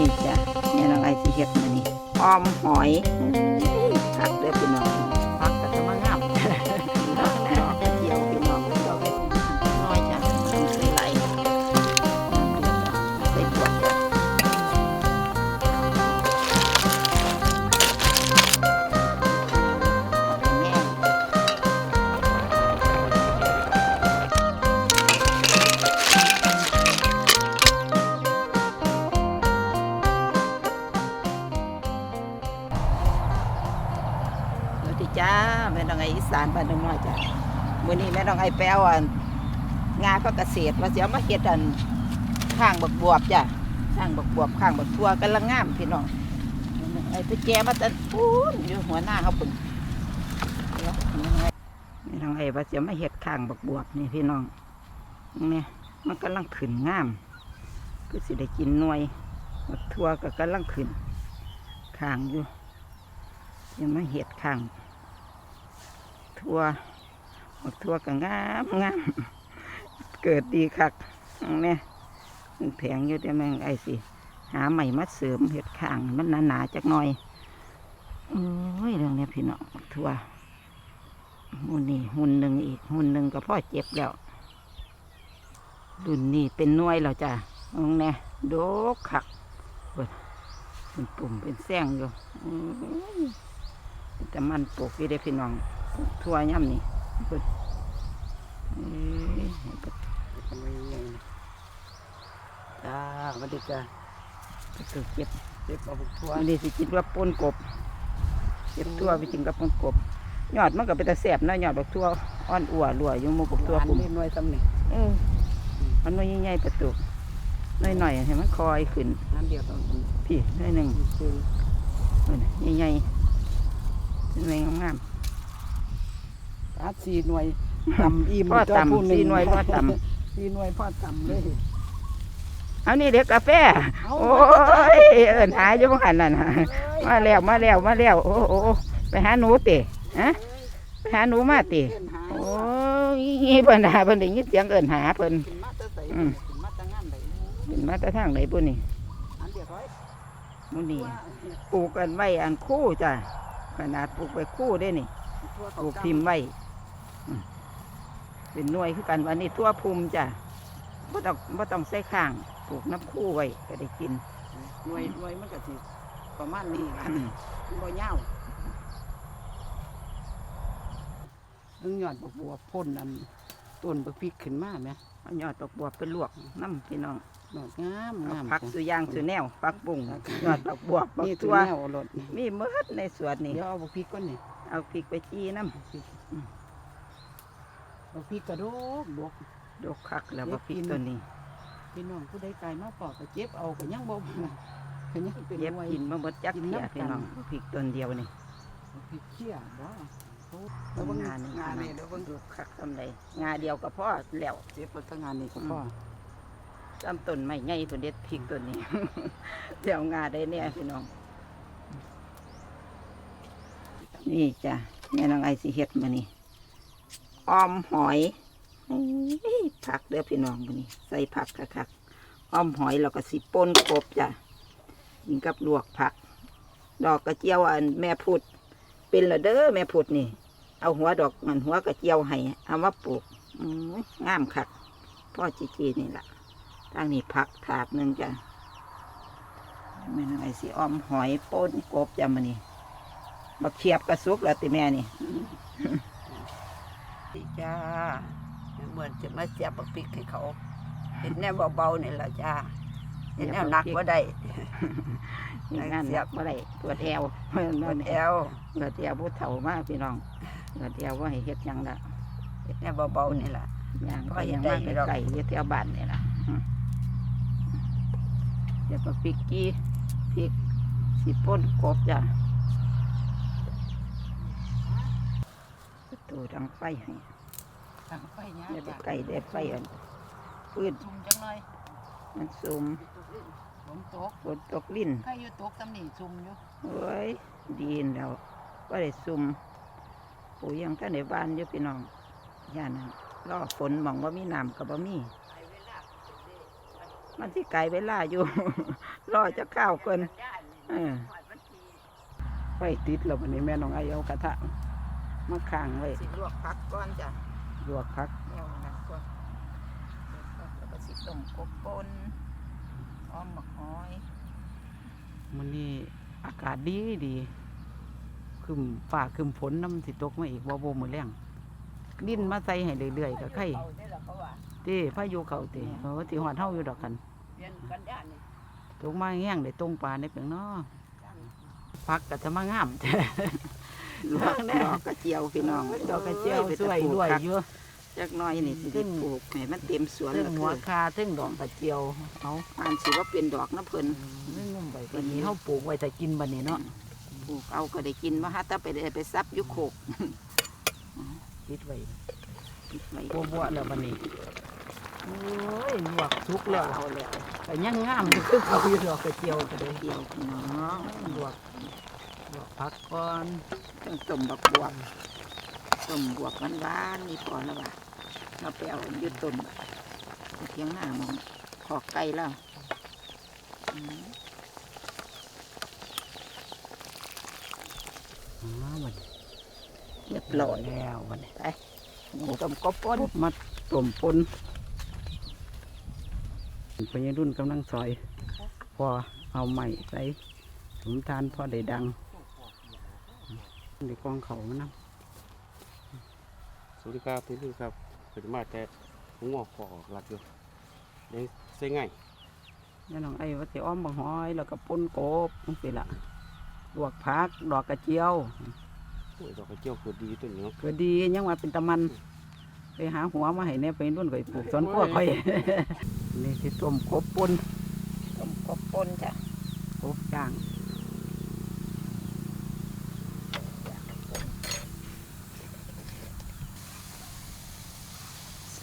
นี่จ้ะแม่น้องไอสิเฮ็ดมานี่ออมหอยผักเด้อพี่น้อง ดีจ้าแม่น้องไออีสานบ้านดงน้อยจ้ะมื้อนี้แม่น้องไอแปลว่างานก็เกษตรว่าสิเอามาเฮ็ดอันข้างบักบวบจ้ะข้างบักบวบข้างบักทั่วกำลังงามพี่น้องแม่น้องไอไปแจมาแต่ปูนอยู่หัวหน้าเขาปุ่นเดี๋ยวแม่น้องไอว่าเสิเอามาเฮ็ดข้างบักบวบนี่พี่น้องนี่มันกำลังขึ้นงามก็สิได้กินหน่วยบักทั่วก็กำลังขึ้นข้างอยู่ยังไม่เห็ดข้าง ทั่วบักทั่วก็งามงามเกิดดีคักเนี่ยแพงอยู่แต่แมงไอสิหาใหม่มาเสริมเห็ดข้างมันหนาๆจักหน่อยโอ้ยเรื่องนี้พี่น้องทั่วหุ่นนี่หุ่นหนึ่งอีกหุ่นหนึ่งก็พ่อเจ็บแล้วรุ่นนี้เป็นน่วยแล้วจ้ะมองเนี่โดกคักเป็นปุ่มเป็นแซงอยู่อื้อแต่มันปลูกอยู่ได้พี่น้อง ทั่วย่ำนี่เพิ่นเอ้ยเพิ่นทำไมยังไงจ้าสวัสดีจ้าเพิ่นเก็บเจ็บเอาบุกทั่วอันนี้สิกินว่าปนกบเก็บทั่วไปกินกับปนกบยอดมันก็เป็นตะแสบเนาะยอดดอกทั่วอ่อนอัวรัวอยู่หมูกบทั่วอันปุ่มนี้หน่วยตำหนิเออมันน้อยใหญ่ๆประตูน้อยๆให้มันคอยขึ้นอันเดียวต้องพี่น้อยหนึ่งคือใหญ่ๆเป็นไงงาม อาสี่หน่วยตำอิ่มพ่อเจ้าผู้ตำหนึ่งสี่หน่วยพ่อตสี่หน่วยพ่อตำเลยำเอานี่เด็กกาแฟเอาโอ้ยเอินหาอยู่บ้านนั่นน่ะมาแล้วมาแล้วมาแล้วโอ้โอ้โอ้ไปหาหนูเตะฮะไปหาหนูมาเตะเอิ้นหาโอ้ยเพิ่นหาเพิ่นได้ยินเสียงเอินหาเพิ่นขึ้นมาแตะใส่อืมขึ้นมาแตะงานไหนเป็นมาแต่ทางไหนบุนี่อันเดียวร้อยหมูนี่ปลูกกันไว้อันคู่จ้ะขนาดปลูกไปคู่ได้นี่ทั่วปลูกพิมพ์ไว้อืม เป็นหน่วยคือกันวันนี้ทั่วภูมิจ้ะบ่ต้องบ่ต้องใส่ข้างปลูกน้ำคู่ไว้ก็ได้กิน หน่วยหน่วยมันก็สิประมาณนี้ล่ะอืมบ่ยาวนึงยอดบักบัวพ่นอันต้นบักพริกขึ้นมาไหมเอายอดดอกบัวไปลวกน้ำพี่น้องดอกงามเอางามผักสุยางสุแนวผักบุ้งยอดดอกบัวบักนี่ตัตัววแนวเอารถนี่มีเมิดในสวนนี่เดี๋ยวเอาบักพริกก่อนนี่เอาพริกไปจี้น้บักพริก บักพริกกระโดกดกำดอกคักแล้วบักพริกตัวนี้พี่น้องผู้ใดไกลมาปอกก็เจ็บเอาก็ยังบ่ก็ยังเป็นเย็บหน่วยกินมาเบิดจักกินเทียน้ำกันพี่น้องบักพริกต้นเดียวนี่บักพริกเขี้ยบ่โอ้ต้แล้วนเบิ่งงานนี่งานนี่เดี๋ยวเบิ่งดอกคักทำไดงาเดียวก็พอแล้วเจ็บเปิดทั้งงานนี่ก็พอจำต้นไม้ใหญ่ตัวเด็ดพริกตัวนี้เดี๋ยวงาได้เนี่ยพี่น้อง นี่จ้ะแม่นางไอสิเฮ็ดมานี่ ออมหอยผักเด้อพี่น้องมานี่ใส่ผักคักๆออมหอยแล้วก็สิป่นกบจ้ะกินกับลวกผัก ดอกกระเจียวอันแม่พุด เป็นละเด้อแม่พุดนี่ เอาหัวดอกมันหัวกระเจียวให้เอามาปลูกงามคักพ่อจีจีนี่แหล่ะทางนี้ผักถาดหนึ่งจ้ะแม่นางไอสิออมหอยป่นกบจ้ะมานี่บักเขียบกระซุกแล้วติแม่นี่ ดีจ้าเหมือนจะมาเสียบบักพริกให้เขา เห็นแนวเบาๆนี่แหละจ้า เห็นแนวหนักก็ได้นี่งานเสีเสียยบบบ่ได้ปวดแอวเพิ่นปวว่าดแนแอววเกิดแอวผู้เฒ่ามากพี่น้องเกิดแอวว่าให้เฮ็ดหยังละเฮ็ดแนวเบาๆนี่ล่ะย่างก็ก็เฮ็ยัดงได้มาอยู่ดอกไก่เฮ็ดแถวบ้านนี่ล่ะอืมเดี๋ยวบักพริกกี้พริกสิป่นกบจ้ะประ ตูดังไฟให้ตั้งไฟยาเดี๋ยวไปไก่ได้ไฟอันฟืนซุ่มจังหน่อยมันซุมฝนตกฝนตกลิ้นใครอยู่ตกตำหนิซุ่มอยู่เอ้ยดีนแล้วก็ได้ซุ่มปู่ยังท่านในบ้านอยู่พี่น้องย่านนั้นรอฝนหมองว่ามีน้ำกับบ่มีมันสิไกลเวลาอยู่ รอจะข้าวก่อนเออไฟติดแล้ววันนี้แม่น้องไอเอากระทะ มาข้างไว้สิลวกผักก่อนจ้ะลวกพักแนวนั้นก่อนแล้วก็สิต้มกบป่นอ้อมหมักหอยมันนี่อากาศดีดีคืมฝ่าคืมฝนน้ำสิตกมาอีกบ่บ่มือแรงดินมาใส่ให้เรื่อยๆก็ไข่เต้พายุเขาเต้เออที่หอดเฮาอยู่ดอกกันตกมาแห้งได้ตรงปลาได้เพียงเนาะพักก็จะมางาม ลวกดอกกระเจียวพี่น้องดอกกระเจียวสวยรวยอยู่จักหน้อยนี่สิได้ปลูกให้มันเต็มสวนซึ่งแล้วหัวคือคาซึ่งดอกกระเจียวเอาอ่านสิว่าเป็นดอกนะเพิ่นซึ่งงุ่มไปวันนี้เฮาปลูกไว้ถ้ากินบัดนี้เนาะปลูกเอาก็ได้กินว่าฮะถ้าไปได้ไปซับอยุโขกคิดไว้ไว้บัวๆแล้วบัดนี้โอ้ยลวกสุกแล้วเอาแล้วแต่ยังงามอยู่คือเขาอยู่ดอกกระเจียวก็เลยเดียวพี่น้องลวกลวกพักก่อน ต้องต้มบักบวบต้มบวบหวานๆนี่พอแล้วว่ะเราไปเอาอยุต้นเทียงหน้ามองขอกไก่แล้วอืมอ๋อบัดนี้เรียบร้อยแล้วบัดนี้ต้มกบป่นมาต้มปนพญรุ่นกำลังซอย พอเอาใหม่ใส่สมทานพอได้ดัง ในกองเขามันนะสวัสดีครับพี่พี่ครับเป็นมาแต่หัวขอออกหลักอยู่เลี้ยงใส่ง่ายนี่น้องไอ้ว่าสิอ้อมบังหอยแล้วก็ปนกบนั่นสิละลวกผักดอกกระเจียวโอ้ยดอกกระเจียวเกิดดีตัวนี้เนาะก็ดียังว่าเป็นตะมัน ไปหาหัวมาให้เนี่ยไปรุ่นไปปลูกสวนกล้วยค่อยนี่สิต้มกบปนต้มกบป่นจ้ะกบย่าง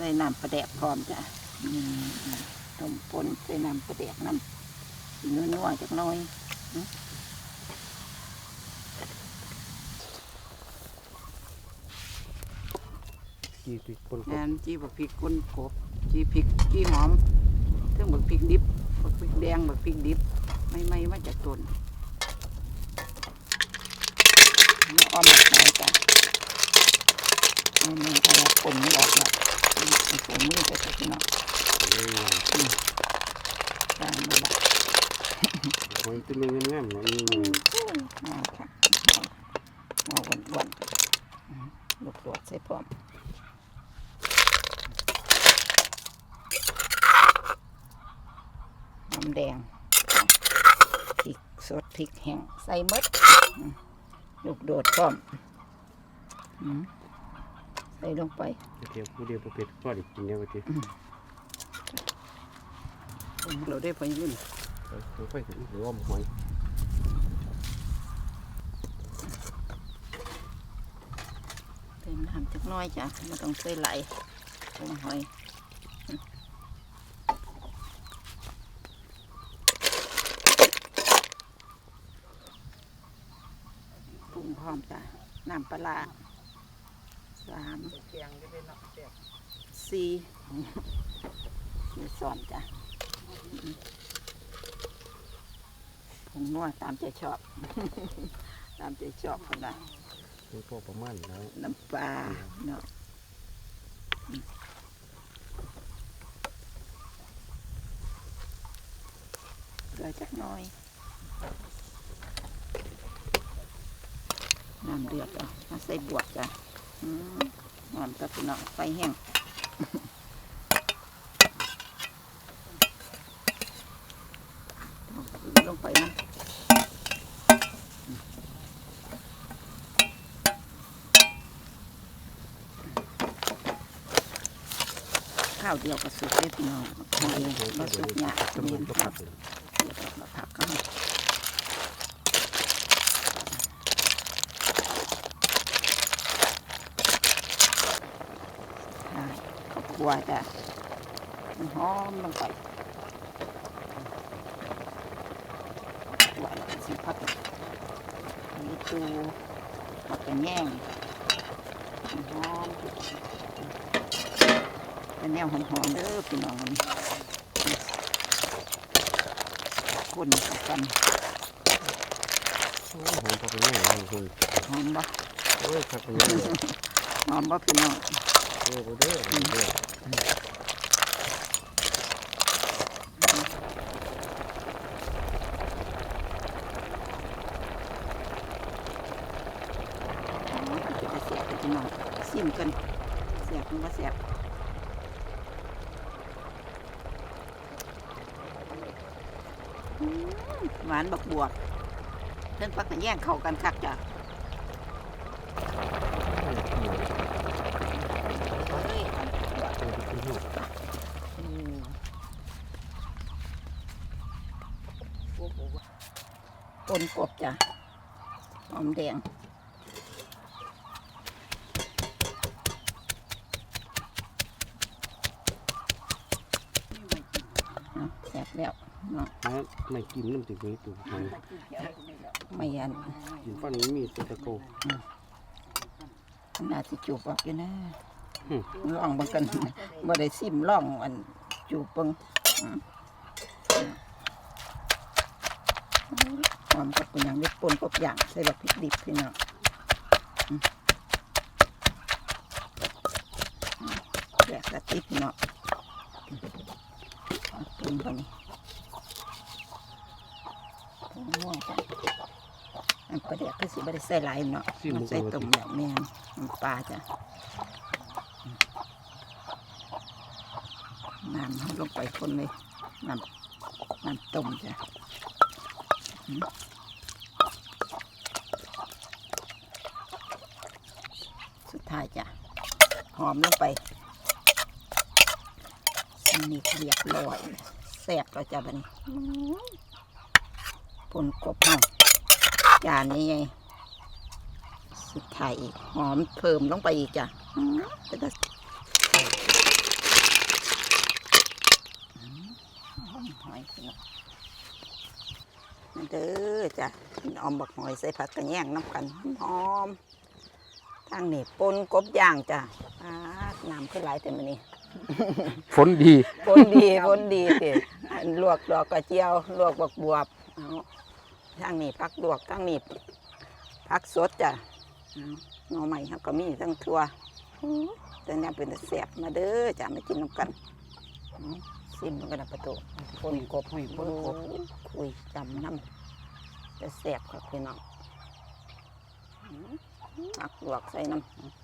ส่น้ำปลาแดกพร้อมจ้ะอืมต้มป่นใส่น้ำปลาแดกน้ำนัวๆจักหน้อยกี่ติดคนกแอนบจีบักพริกก้นกบจีพริกจีหอมเครื่องบักพริกดิบบักพริกแดงบักพริกดิบไม่ไม่มาจากต้นแล้วอ้อมหมักหอยจ้ะนี่มันก็แล้วผมไม่ออกแล้ว ผมมือจะติดเนาะเอ้ยได้ไม่ะหอยตัวนึงงามๆเนาะนี่เอาค่ะเอาวันๆลูกโดดใส่พร้อมน้ำแดงพริกสดพริกแห้งใส่มดลูกโดดพร้อมอืม ใส่ลงไปเดียวผู้เดียวผู้เป็ดก็ได้กินเนี่ยวันที่เราได้พยรุ่นไปไปถึงหรือว่าหอยเติมน้ำจักหน้อยจ้ะไม่ต้องใส่ไหลายลงหอยปรุงพร้อมจ้ะน้ำปลา ร้าสามสี่สี่สอนจ้ะผงนัวตามใจชอบ ตามใจชอบคนละนี่ก็ประมาณแล้วน้ำปลาเนาะอืมเกลือจักหน่อยน้ำเดือดอะมาใส่บวกจ้ะ อืมนอนกับพี่น้องไฟแห้งเอาลงไปนะข้าวเดียวกับสุกเลยพี่น้องหอยมาสุกหยาจำนเนีวยนนก็คผัรับดเลยเดี๋ยวเรามาผักกันใช่ ข้าวคั่วจ้ะมันหอมลงไปคั่วแล้วก็สิผักอันนี้ตูผักกระแยงมันหอมเป็นแนวหอมๆเด้อพี่น้องอันนี้คนเข้ากันโอ้หอมพอเป็นแง่เลยคุณหอมบ่โอ้ยครับเป็นแง่เลยหอมบ่พี่น้อง โอ้โหเด้อเด้อเสียบไปพี่น้องซิมกันเสียบมันก็เสียบหวานบักบวบเพิ่นปักกันแย่งเข้ากันคักจ้ะเฮ้ยหวานบักบวบ อืมป นกบจ้ะหอมแดงเอาแซ่บแล้วเนาะนะไม่กินน้ำถึงนี้ตัวมันไม่ยันกินฟันนี้มีตัวตะโกน่าสิจูบออกอยู่นะอืมลองเบังกันบ่ได้ซิมล่องอันจูบเบิ่ง อมหอมกับเป็นอย่างเด็ดปนกับอย่างใส่ดอกพริกดิบพี่น้องแดกกระติบเนาะปรุงไปนี่ผงม่วงกันอันประเดี๋ยวก็สิบ่ได้ใส่หลายเนาะใส่ต้มแบบแม่นปลาจ้ะน้ำลงไปคนเลยน้ำน้ำต้มจ้ะ สุดท้ายจ้ะ หอมลงไปสนิทเรียบร้อยแซ่บแล้วจ้ะบันี้อื้อปนกบเฮาจานนี้ไงสุดท้ายอีก หอมเพิ่มลงไปอีกจ้ะอื้อเป็นตา หอมหอยพี่น้องนั่น เด้อจ้ะกินออมบักหอยใส่ผักกระแยงน้ำกันหอมๆทางนี้ปนกบย่างจ้ะอ่าน้ำขึ้นหลายแต่มันนี่ฝนดีปนดีปนดีสิอันลวกดอกกระเจียวลวกบักบวบเอาทางนี้ผักลวกทางนี้ผักสดจ้ะเอาหน่อใหม่เขาก็มีทั้งทั่วอู้แต่เนี่ยเป็นแต่แสบมาเด้อจ้ะมากินน้ำกันเอาซิมมันกันนะประตูปนกบให้ปโอ้นกบคุยจำน้ำ จะแสบครับพี่น้องหักลวกใส่น้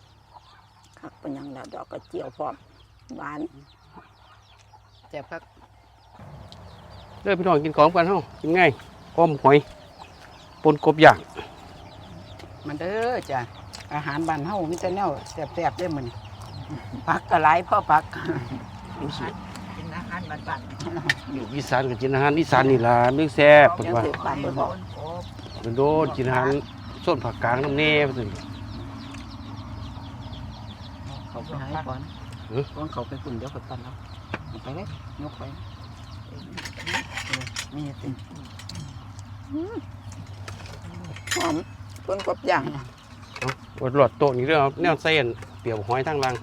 ำคักเป็นหยังแล้วดอกกระเจียวพร้อมหวานแซ่บคักเด้อพี่น้องกินของกันเฮากินง่ายหอมหอยปนกบย่างมันเด้อจ้ะอาหารบ้านเฮามีแต่แนวแซ่บๆเด้อมื้อนี้ผักกระไรพ่อผักรู้สึกกินอาหารบ้านอยู่อีสานก็กินอาหารอีสานนี่ล่ะไม่แซ่บๆเพิ่นยังว่า ถือบ้านเพิ่นบอกเป็นโดนกินอาหารส้นผักกลางน้ำแน่เพิ่นเขาไปหาก่อนเอ้อก่อนเขาไปคุนเดี๋ยวก็ตันเอาเอาไปเลยยกไปเออมีติหอมต้นกบย่างเอาหลอดโต๊ะนี่เรื่องเอาแนวเส้นเปรียวหอยทางล่าง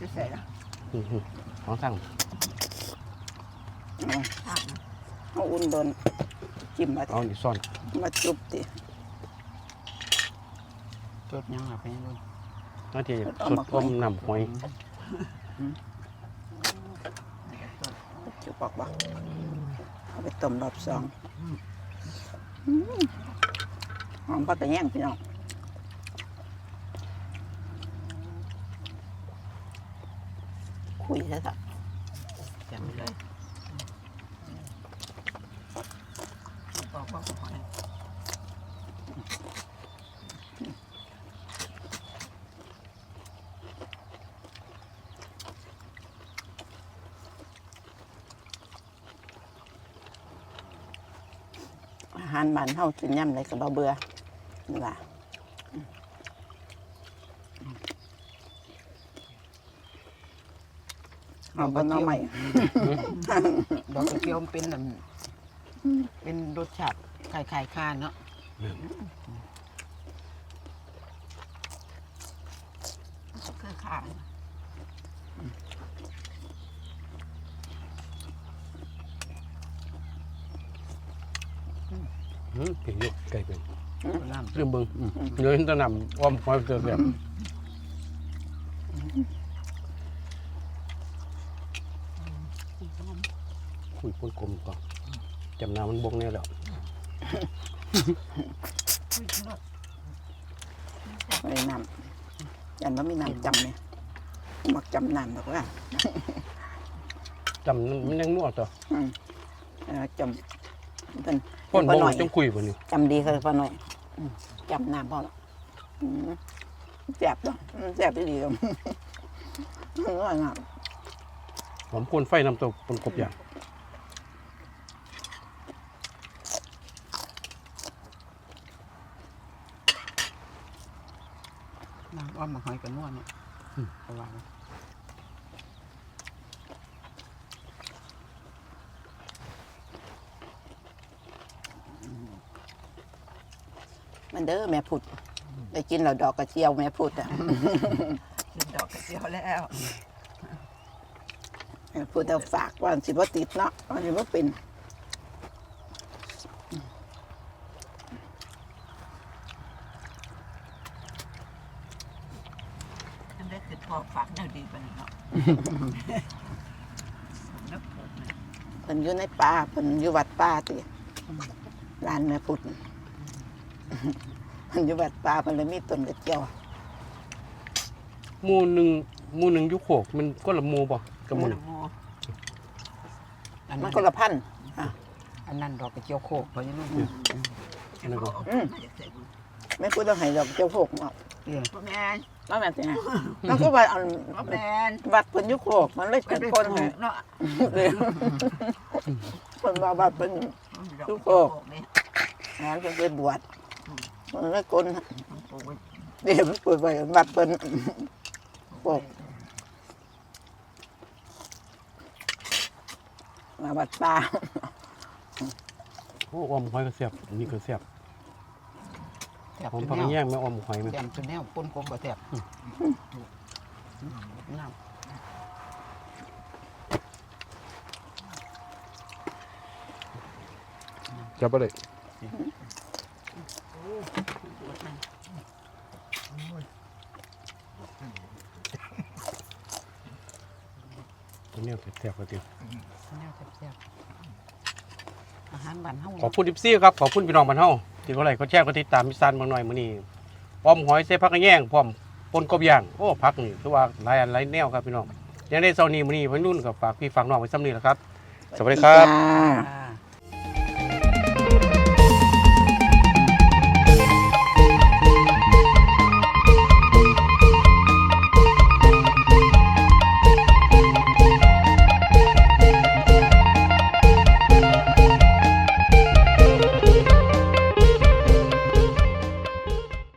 จะใส่ละอื้อหือของทางเอาอุ่นโดน จิ้มมาเอานี่ซ่อนมาจุบติจดยังล่ะไปยังดูน่าที่สดอมน้ำหอยจุบออกบ่เอาไปต้มรอบสองอืมหอมผักกระแยงพี่น้องคุยแล้วจ้ะจำเลยอาหารบ้านเฮากินย่ำเลยก็บ่เบื่อนี่ล่ะเอาบนน้องใหม่ดอกกระเจียวมันเป็นนั่นเป็นรสชาติคล้ายๆข้าเนาะคือข้าง อืม เก่งอยู่ไก่เป็นน้ำเรื่องเบิ่งอืมเดี๋ยวเห็นแตะนำอ้อมหอยเจอแบบคุยปนกลมก่อนจำนามันบงเนี่ยแหล้วไม่ได้น้ำยันว่ามีน้ำจำเนี่ยมักจำน้ำหรอกว่าจำมันยังมั่วต่ออืมเออจำ เป็นพ่นบ่บงหน่อยจังคุยบ่นี่จำดีคือพอหน่อยอืมจำน้ำพอแล้วอืมแซ่บเนาะอืมแซ่บดีครับอร่อยมากหอมพ่นไฟน้ำตกปนกบอย่างน้ำอ้อมมาหอยกันนวดเนี่ยระวัง มันเด้อแม่พุดได้กินเราดอกกระเจียวแม่พุดอะดอกกระเจียวแล้วแม่พุดเอาฝากว่าสิบ่ติดเนาะว่าสิบ่เป็นอันนี้คือพอฝักแนวดีปานนี้เนาะนักปลูกเนี่ยเพิ่นอยู่ในป่าเพิ่นอยู่วัดป่าติร้านแม่พุด เพิ่นอยู่วัดป่าเพิ่นเลยมีต้นกระเจียวหมู่หนึ่งหมู่หนึ่งอยุคโขกมันก็ละหมู่บ่กับหมู่หนึ่งโมอันมันั้นนคนละพันธุ์อันนั้นดอกกระเจียวโคกเพราะยังไงอันนั้นบ่อืมแม่พุดต้องให้ดอกกระเจียวโพกเนาะเออพ่อแม่นแล้วแม่นสิไงมันก็ว่าอันพ่อแม่นวัดเพิ่นอยู่โคกมันเลยเป็เป็นนคคนนให้เนาะเพิ่นว่าวัดเพิ่น ลูกโป่งนี่งานเพิ่นไปบวช มันเลยคนปลูกไว้เดี๋ยวมันเปิดไปวัดเพิ่นโปกมาวัดป่าโอ้ออมหอยก็แซ่บอันนี่ก็แซ่บแซ่บหอมจนผักแนวแย่งแม่ออมหอยมั้ยแซ่บจนแนวปนกลมก็แซ่บน้ำจับบ่ได้ตั วนี้แซ่บๆก็ติแนวแซ่บๆอาหารบ้านเฮาขอบคุณ14ครับ ขอบคุณพี่น้องบ้านเฮาที่เขาไลค์เขาแชร์เขาติดตามมิสานบางหน่อยมื้อนี้ออมหอยใส่ผักกระแยงพร้อมปนกบย่างโอ้ผักนี่คือว่าหลายอันหลายแนวครับพี่น้องยังได้เช้านี้มื้อนี้เพิ่นรุ่นกับฝากพี่ฝากน้องไว้ซ้ำนี้แหละครับ สวัสดีครับ จ้า อ่า